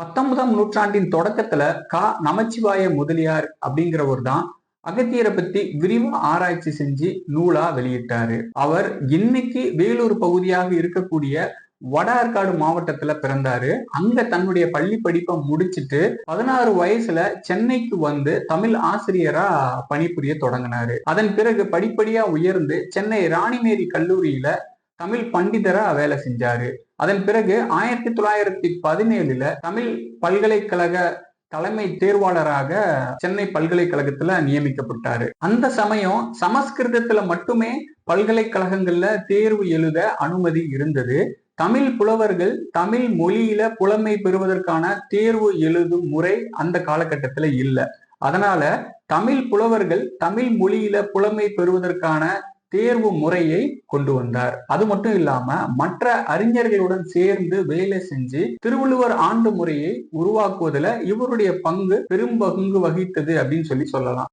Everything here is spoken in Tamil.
பத்தொன்பதாம் நூற்றாண்டின் தொடக்கத்துல கா நமச்சிவாய முதலியார் அப்படிங்கிறவர் தான் அகத்தியரை பத்தி விரிவா ஆராய்ச்சி செஞ்சு நூலா வெளியிட்டாரு. அவர் இன்னைக்கு வேலூர் பகுதியாக இருக்கக்கூடிய வட ஆற்காடு மாவட்டத்துல பிறந்தாரு. அங்க தன்னுடைய பள்ளி படிப்பை முடிச்சிட்டு பதினாறு வயசுல சென்னைக்கு வந்து தமிழ் ஆசிரியரா பணிபுரிய தொடங்கினாரு. அதன் பிறகு படிப்படியா உயர்ந்து சென்னை ராணிமேரி கல்லூரியில தமிழ் பண்டிதரா வேலை செஞ்சாரு. அதன் பிறகு ஆயிரத்தி தொள்ளாயிரத்தி பதினேழுல தமிழ் பல்கலைக்கழக தலைமை தேர்வாளராக சென்னை பல்கலைக்கழகத்துல நியமிக்கப்பட்டாரு. அந்த சமயம் சமஸ்கிருதத்துல மட்டுமே பல்கலைக்கழகங்கள்ல தேர்வு எழுத அனுமதி இருந்தது. தமிழ் புலவர்கள் தமிழ் மொழியில புலமை பெறுவதற்கான தேர்வு எழுதும் முறை அந்த காலகட்டத்துல இல்லை. அதனால தமிழ் புலவர்கள் தமிழ் மொழியில புலமை பெறுவதற்கான தேர்வு முறையை கொண்டு வந்தார். அது மட்டும் இல்லாம மற்ற அறிஞர்களுடன் சேர்ந்து வேலை செஞ்சு திருவள்ளுவர் ஆண்டு முறையை உருவாக்குவதில் இவருடைய பங்கு பெரும் பங்கு வகித்தது அப்படின்னு சொல்லி சொல்லலாம்.